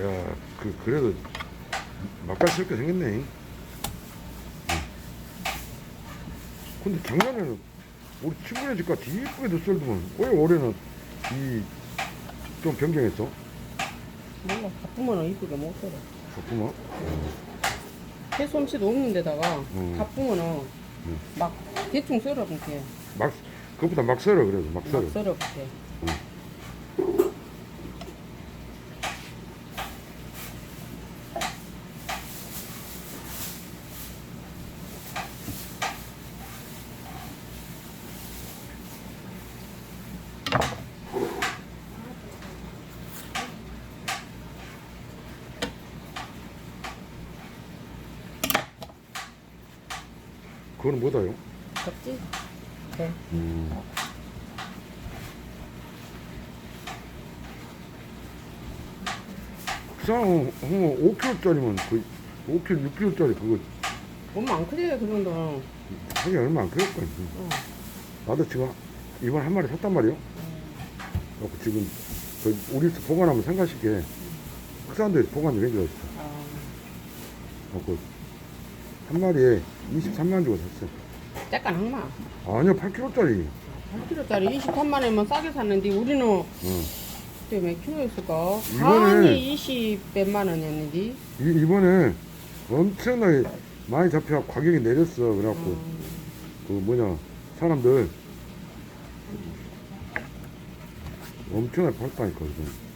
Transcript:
야, 그, 그래도 맛깔스럽게 생겼네. 응. 근데 작년에는 우리 친구네 집 같이 이쁘게도 썰더만 왜 올해는 이 좀 변경했어? 몰라 바쁘면 이쁘게 못 썰어 좋구만. 해솜씨도 없는 데다가 음. 바쁘면은 음. 막 대충 썰어볼게 막, 그것보다 막 썰어, 그래도 막 썰어. 막 썰어볼게 그거는 뭐다요? 접지? 네 음. 국산 홍어 5kg짜리면 거의 5kg, 6kg짜리 그거 엄마 안 크대 그 정도는 하긴 얼마 안 그럴 거야. 어. 나도 지금 이번 한 마리 샀단 말이요. 그래갖고 지금 그 우리 집 보관하면 생각식에 국산도에 보관이 되게 있어. 아, 그래갖고 한 마리에 23만 주고 샀어. 약간 항마 아니요, 8kg짜리. 8kg짜리 23만 원이면 싸게 샀는데 우리는 응. 그때 몇 킬로였을까? 반이 20 몇만 원이었는데 이, 이번에 엄청나게 많이 잡혀 가격이 내렸어. 그래갖고 음, 그 뭐냐 사람들 엄청나게 팔다니까 지금.